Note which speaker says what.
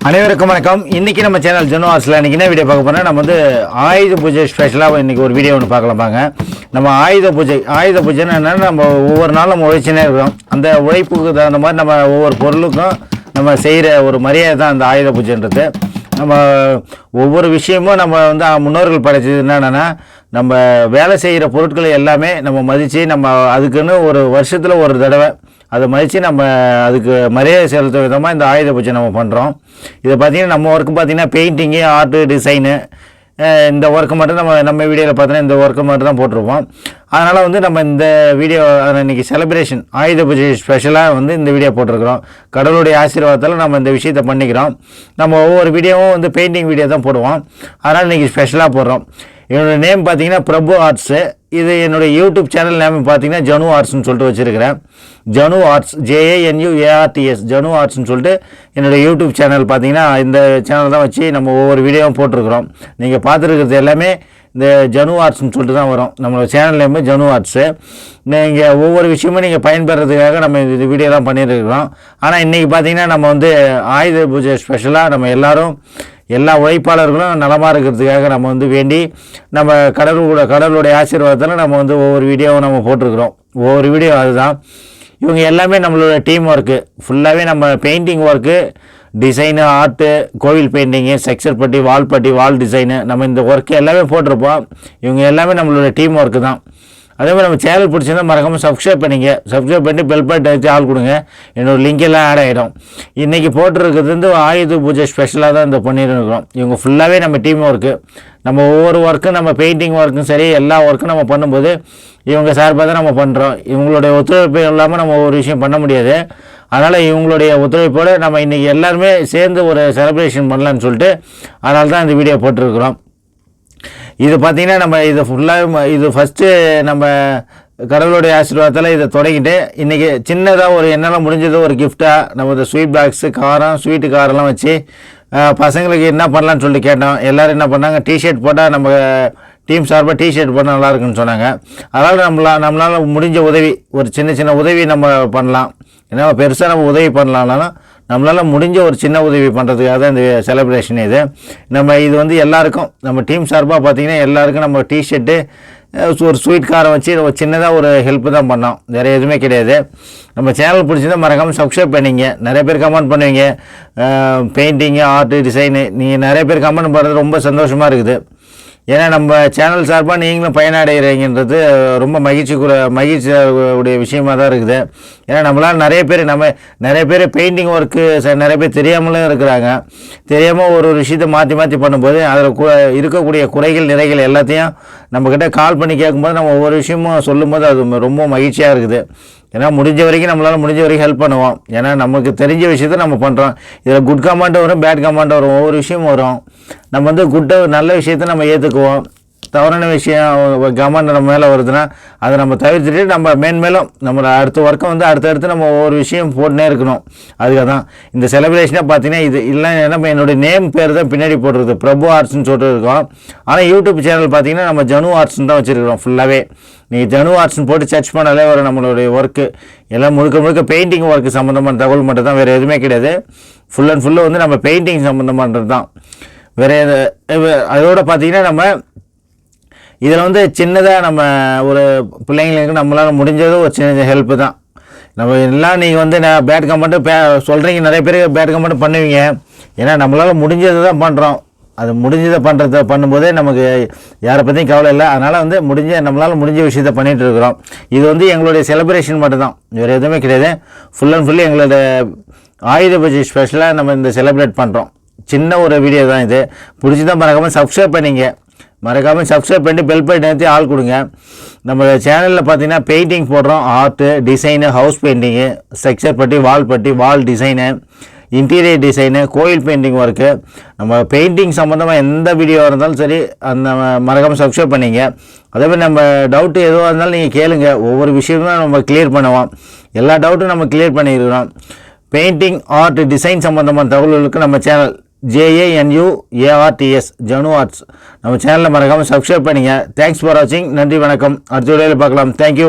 Speaker 1: அனைவருக்கும் வணக்கம். இன்றைக்கி நம்ம சேனல் ஜெனோ இன்றைக்கி என்ன வீடியோ பார்க்க போனால் நம்ம வந்து ஆயுத பூஜை ஸ்பெஷலாக இன்றைக்கி ஒரு வீடியோ ஒன்று பார்க்கலாம் பாங்க நம்ம ஆயுத பூஜை ஆயுத பூஜைன்னு என்னென்னா நம்ம ஒவ்வொரு நாளும் நம்ம உழைச்சினே இருக்கிறோம் அந்த உழைப்புக்கு தகுந்த மாதிரி நம்ம ஒவ்வொரு பொருளுக்கும் நம்ம செய்கிற ஒரு மரியாதை தான் அந்த ஆயுத பூஜைன்றது. நம்ம ஒவ்வொரு விஷயமும் நம்ம வந்து முன்னோர்கள் படைச்சது என்னென்னா நம்ம வேலை செய்கிற பொருட்களை எல்லாமே நம்ம மதித்து நம்ம அதுக்குன்னு ஒரு வருஷத்தில் ஒரு தடவை அதை மதித்து நம்ம அதுக்கு மரியாதை செலுத்த விதமாக இந்த ஆயுத பூஜை நம்ம பண்ணுறோம் இதை பார்த்திங்கன்னா நம்ம ஒர்க்கு பார்த்திங்கன்னா பெயிண்டிங்கு ஆர்ட்டு டிசைனு இந்த ஒர்க்கு மட்டும் நம்ம நம்ம வீடியோவில் பார்த்தோன்னா இந்த ஒர்க்கு மட்டும் தான் போட்டிருப்போம். அதனால் வந்து நம்ம இந்த வீடியோ இன்றைக்கி செலிப்ரேஷன் ஆயுத பூஜை ஸ்பெஷலாக வந்து இந்த வீடியோ போட்டிருக்கிறோம். கடவுளுடைய ஆசீர்வாதத்தில் நம்ம இந்த விஷயத்தை பண்ணிக்கிறோம். நம்ம ஒவ்வொரு வீடியோவும் வந்து பெயிண்டிங் வீடியோ தான் போடுவோம். அதனால் இன்றைக்கி ஸ்பெஷலாக போடுறோம். என்னோடய நேம் பார்த்தீங்கன்னா பிரபு ஆர்ட்ஸு இது என்னுடைய யூடியூப் சேனல் நேம் பார்த்தீங்கன்னா ஜனு ஆர்ட்ஸ்னு சொல்லிட்டு வச்சுருக்கிறேன். ஜனு ஆர்ட்ஸ் ஜேஏஎன்யூ ஏஆர்டிஎஸ் ஜனு ஆர்ட்ஸ்னு சொல்லிட்டு என்னுடைய யூடியூப் சேனல் பார்த்தீங்கன்னா இந்த சேனல் தான் வச்சு நம்ம ஒவ்வொரு வீடியோவும் போட்டிருக்கிறோம். நீங்கள் பார்த்துருக்கிறது எல்லாமே இந்த ஜனு ஆர்ட்ஸ்னு சொல்லிட்டு தான் வரும். நம்மளோட சேனல் நேம் ஜனு ஆர்ட்ஸு நீங்கள் ஒவ்வொரு விஷயமும் நீங்கள் பயன்பெறதுக்காக நம்ம இந்த வீடியோலாம் பண்ணியிருக்கிறோம். ஆனால் இன்றைக்கி பார்த்தீங்கன்னா நம்ம வந்து ஆயுத பூஜை ஸ்பெஷலாக நம்ம எல்லோரும் எல்லா உழைப்பாளர்களும் நலமாக இருக்கிறதுக்காக நம்ம வந்து வேண்டி நம்ம கடலோட கடவுளுடைய ஆசீர்வாதத்தில் நம்ம வந்து ஒவ்வொரு வீடியோவும் நம்ம போட்டிருக்கிறோம். ஒவ்வொரு வீடியோ அதுதான். இவங்க எல்லாமே நம்மளோட டீம் ஒர்க்கு ஃபுல்லாகவே நம்ம பெயிண்டிங் ஒர்க்கு டிசைனு ஆர்ட்டு கோவில் பெயிண்டிங்கு செக்ஸர் பட்டி வால் பட்டி வால் டிசைனு நம்ம இந்த ஒர்க்கு எல்லாமே போட்டிருப்போம். இவங்க எல்லாமே நம்மளோட டீம் ஒர்க்கு தான். அதே மாதிரி நம்ம சேனல் பிடிச்சிருந்தா மறக்காமல் சப்ஸ்கிரைப் பண்ணிங்க. சப்ஸ்கிரைப் பண்ணி பெல் பட்டன் வச்சு ஆள் கொடுங்க. என்னோடய லிங்கெல்லாம் ஆட் ஆகிடும் இன்றைக்கி போட்டிருக்கிறது வந்து ஆயுத பூஜை ஸ்பெஷலாக தான் இந்த பண்ணியிருக்கிறோம் இவங்க ஃபுல்லாகவே நம்ம டீம் ஒர்க்கு நம்ம ஒவ்வொரு ஒர்க்கும் நம்ம பெயிண்டிங் ஒர்க்கும் சரி எல்லா ஒர்க்கும் நம்ம பண்ணும்போது இவங்க சார்பாக தான் நம்ம பண்ணுறோம் இவங்களுடைய ஒத்துழைப்பு இல்லாமல் நம்ம ஒரு விஷயம் பண்ண முடியாது. அதனால் இவங்களுடைய ஒத்துழைப்போடு நம்ம இன்றைக்கி எல்லாருமே சேர்ந்து ஒரு செலிப்ரேஷன் பண்ணலான்னு சொல்லிட்டு அதனால தான் இந்த வீடியோ போட்டிருக்கிறோம். இது பார்த்திங்கன்னா நம்ம இது ஃபுல்லாக இது ஃபஸ்ட்டு நம்ம கடவுளுடைய ஆசீர்வாதத்தில் இதை தொடங்கிட்டு இன்றைக்கி சின்னதாக ஒரு என்னால் முடிஞ்சது ஒரு கிஃப்ட்டாக நம்ம இந்த ஸ்வீட் பாக்ஸு காரம் ஸ்வீட்டு காரெல்லாம் வச்சு பசங்களுக்கு என்ன பண்ணலான்னு சொல்லி கேட்டோம். எல்லோரும் என்ன பண்ணாங்க? டிஷர்ட் போட்டால் நம்ம டீம் சார்பாக டிஷர்ட் போட்டால் நல்லா இருக்குன்னு சொன்னாங்க. அதனால் நம்மளா நம்மளால் முடிஞ்ச உதவி ஒரு சின்ன சின்ன உதவி நம்ம பண்ணலாம். ஏன்னா பெருசாக நம்ம உதவி பண்ணலாம்னாலும் நம்மளால் முடிஞ்ச ஒரு சின்ன உதவி பண்ணுறதுக்காக தான் இந்த செலிப்ரேஷன் இது. நம்ம இது வந்து எல்லாருக்கும் நம்ம டீம் சார்பாக பார்த்திங்கன்னா எல்லாருக்கும் நம்ம டிஷர்ட்டு ஒரு ஸ்வீட் காரை வச்சு ஒரு சின்னதாக ஒரு ஹெல்ப்பு தான் பண்ணோம். வேறு எதுவுமே கிடையாது. நம்ம சேனல் பிடிச்சிருந்தால் மறக்காமல் சப்ஸ்கிரைப் பண்ணிங்க. நிறைய பேர் கமெண்ட் பண்ணுவீங்க. பெயிண்டிங்கு ஆர்ட்டு டிசைனு நீங்கள் நிறைய பேர் கமெண்ட் பண்ணுறது ரொம்ப சந்தோஷமாக இருக்குது. ஏன்னா நம்ம சேனல் சார்பாக நீங்களும் பயனடைகிறீங்கன்றது ரொம்ப மகிழ்ச்சி மகிழ்ச்சி உடைய விஷயமாக தான் இருக்குது. ஏன்னா நம்மளால் நிறைய பேர் நம்ம நிறைய பேர் பெயிண்டிங் ஒர்க்கு நிறைய பேர் தெரியாமலும் இருக்கிறாங்க. தெரியாமல் ஒரு ஒரு விஷயத்தை மாற்றி மாற்றி பண்ணும்போது அதில் கு இருக்கக்கூடிய குறைகள் நிறைகள் எல்லாத்தையும் நம்மக்கிட்ட கால் பண்ணி கேட்கும்போது நம்ம ஒவ்வொரு விஷயமும் சொல்லும்போது அது ரொம்ப மகிழ்ச்சியாக இருக்குது. ஏன்னா முடிஞ்ச வரைக்கும் நம்மளால் முடிஞ்ச வரைக்கும் ஹெல்ப் பண்ணுவோம் ஏன்னா நமக்கு தெரிஞ்ச விஷயத்த நம்ம பண்ணுறோம் இதில் குட் கமாண்ட் வரும் பேட் கமாண்ட் வரும் ஒவ்வொரு விஷயமும் வரும். நம்ம வந்து குட்டை நல்ல விஷயத்த நம்ம ஏற்றுக்குவோம் தவறான விஷயம் கமெண்ட் நம்ம மேலே வருதுன்னா அதை நம்ம தவிர்த்துட்டு நம்ம மேன்மேலும் நம்மளை அடுத்த ஒர்க்கை வந்து அடுத்தடுத்து நம்ம ஒவ்வொரு விஷயம் போட்டுனே இருக்கணும். அதுக்காக தான் இந்த செலிப்ரேஷனாக பார்த்தீங்கன்னா இது இல்லை நம்ம என்னுடைய நேம் பேர் தான் பின்னாடி போட்டுருது பிரபு ஆர்ட்ஸ்னு சொல்லிட்டு இருக்கோம். ஆனால் யூடியூப் சேனல் பார்த்தீங்கன்னா நம்ம ஜனு ஆர்ட்ஸ்னு தான் வச்சுருக்கிறோம் ஃபுல்லாகவே நீங்கள் ஜனு ஆர்ட்ஸ்னு போட்டு சர்ச் பண்ணாலே வரும் நம்மளுடைய ஒர்க்கு எல்லாம் முழுக்க முழுக்க பெயிண்டிங் ஒர்க்கு சம்மந்தமான தகவல் மட்டும் தான் வேறு எதுவுமே கிடையாது. ஃபுல் அண்ட் ஃபுல்லு வந்து நம்ம பெயிண்டிங் சம்மந்தமானது தான் வேறு அதோட பார்த்தீங்கன்னா நம்ம இதில் வந்து சின்னதாக நம்ம ஒரு பிள்ளைங்களுக்கு நம்மளால் முடிஞ்சது ஒரு சின்ன ஹெல்ப்பு தான். நம்ம எல்லாம் நீங்கள் வந்து நான் பேட் கமெண்ட்டு பே சொல்கிறீங்க நிறைய பேர் பேட் கமெண்ட் பண்ணுவீங்க. ஏன்னா நம்மளால் முடிஞ்சதை தான் பண்ணுறோம் அது முடிஞ்சதை பண்ணுறத பண்ணும்போதே நமக்கு யாரை பற்றியும் கவலை இல்லை. அதனால் வந்து முடிஞ்ச நம்மளால் முடிஞ்ச விஷயத்த பண்ணிகிட்டு இருக்கிறோம். இது வந்து எங்களுடைய செலிப்ரேஷன் மட்டும்தான். வேறு எதுவுமே கிடையாது. ஃபுல் அண்ட் ஃபுல்லி எங்களோட ஆயுத பூஜை ஸ்பெஷலாக நம்ம இந்த செலிப்ரேட் பண்ணுறோம் சின்ன ஒரு வீடியோ தான் இது. பிடிச்சி தான் மறக்காமல் சப்ஸ்கிரைப் பண்ணிங்க. மறக்காமல் சப்ஸ்கிரைப் பண்ணி பெல் பட்டன் நிறுத்தி ஆள் கொடுங்க. நம்ம சேனலில் பார்த்தீங்கன்னா பெயிண்டிங் போடுறோம். Art design house painting structure putty wall putty wall design interior design கோயில் பெயிண்டிங் ஒர்க்கு நம்ம பெயிண்டிங் சம்மந்தமாக எந்த வீடியோ இருந்தாலும் சரி அந்த மறக்காமல் சப்ஸ்கிரைப் பண்ணிங்க. அதே மாதிரி நம்ம டவுட்டு எதுவாக இருந்தாலும் நீங்கள் கேளுங்க. ஒவ்வொரு விஷயமும் நம்ம கிளியர் பண்ணுவோம். எல்லா டவுட்டும் நம்ம கிளியர் பண்ணியிருக்கிறோம் பெயிண்டிங் ஆர்ட் டிசைன் சம்மந்தமான தகவல்களுக்கு நம்ம channel J A N U A R T S Janu arts நம்ம சேனலில் மறக்காமல் சப்ஸ்கிரைப் பண்ணிங்க. தேங்க்ஸ் ஃபார் வாட்சிங் நன்றி வணக்கம். அடுத்த வீடியோவில் பார்க்கலாம். தேங்க்யூ